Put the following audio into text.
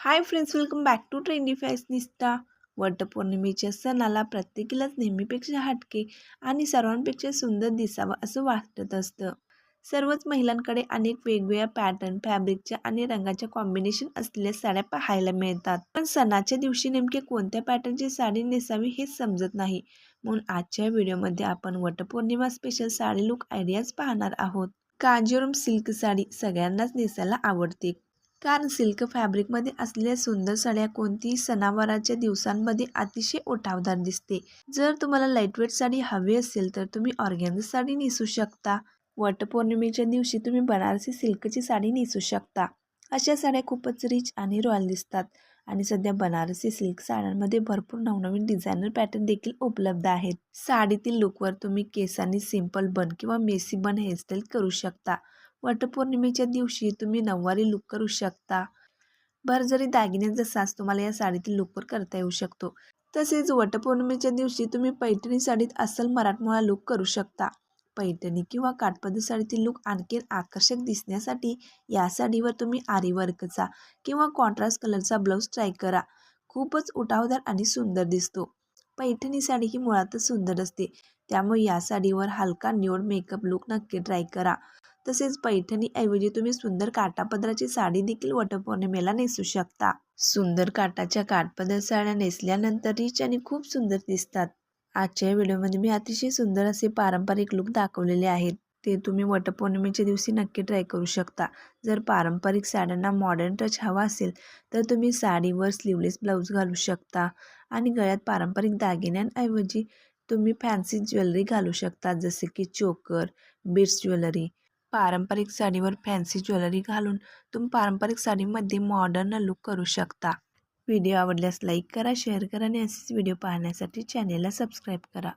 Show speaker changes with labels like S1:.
S1: Hi friends welcome back to trendy fashionista वटपौर्णिमेच्या सणाला प्रत्येकीलाच नेहमीपेक्षा हटके आणि सर्वांपेक्षा सुंदर दिसावं असं वाटत असतं. सर्वच महिलांकडे अनेक वेगवेगळ्या पॅटर्न फॅब्रिकच्या आणि रंगाच्या कॉम्बिनेशन असलेल्या साड्या पाहायला मिळतात. पण सणाच्या दिवशी नेमके कोणत्या पॅटर्नची साडी नेसावी हेच समजत नाही. म्हणून आजच्या व्हिडिओमध्ये आपण Vatpournima special sari look ideas पाहणार आहोत. कांजीवरम सिल्क साडी सगळ्यांनाच नेसायला आवडते. कारण सिल्क फॅब्रिकमध्ये असलेल्या सुंदर साड्या कोणतीही सणावाराच्या दिवसांमध्ये अतिशय उठावदार दिसते. जर तुम्हाला लाईटवेट साडी हवी असेल तर तुम्ही ऑर्गॅनिक साडी नेसू शकता. वटपौर्णिमेच्या दिवशी तुम्ही बनारसी सिल्कची साडी नेसू शकता. अशा साड्या खूपच रिच आणि रॉयल दिसतात. आणि सध्या बनारसी सिल्क साड्यांमध्ये भरपूर नवनवीन डिझायनर पॅटर्न देखील उपलब्ध आहेत. साडीतील लुकवर तुम्ही केसांनी सिंपल बन किंवा मेसी बन हेअरस्टाईल करू शकता. वटपौर्णिमेच्या दिवशी तुम्ही नऊवारी लुक करू शकता. भर जरी दागिन्यांचा साज तुम्हाला या साडीतील लुकवर करता येऊ शकतो. तसेच वटपौर्णिमेच्या दिवशी तुम्ही पैठणी साडीत अस्सल मराठमोळा लुक करू शकता. पैठणी किंवा काठपदर साडीतील लुक आणखी आकर्षक दिसण्यासाठी या साडीवर तुम्ही आरी वर्कचा किंवा कॉन्ट्रास्ट कलरचा ब्लाऊज ट्राय करा. खूपच उठावदार आणि सुंदर दिसतो. पैठणी साडी ही मुळातच सुंदर असते. त्यामुळे या साडीवर हलका न्यूड मेकअप लुक नक्की ट्राय करा. तसेच पैठणीऐवजी तुम्ही सुंदर काटापदराची साडी देखील वटपौर्णिमेला नेसू शकता. सुंदर काटाच्या काठपदर साड्या नेसल्यानंतर रिच आणि खूप सुंदर दिसतात. आजच्या व्हिडिओमध्ये मी अतिशय सुंदर असे पारंपरिक लुक दाखवलेले आहेत. ते तुम्ही वटपौर्णिमेच्या दिवशी नक्की ट्राय करू शकता. जर पारंपरिक साड्यांना मॉडर्न टच हवा असेल तर तुम्ही साडीवर स्लीवलेस ब्लाऊज घालू शकता आणि गळ्यात पारंपरिक दागिन्यांऐवजी तुम्ही फॅन्सी ज्वेलरी घालू शकता जसे की चोकर बीड्स ज्वेलरी पारंपरिक साडीवर फॅन्सी ज्वेलरी घालून तुम्ही पारंपरिक साडीमध्ये मॉडर्न लुक करू शकता. व्हिडिओ आवडल्यास लाईक करा शेअर करा आणि असेच व्हिडिओ पाहण्यासाठी चॅनेलला सबस्क्राईब करा.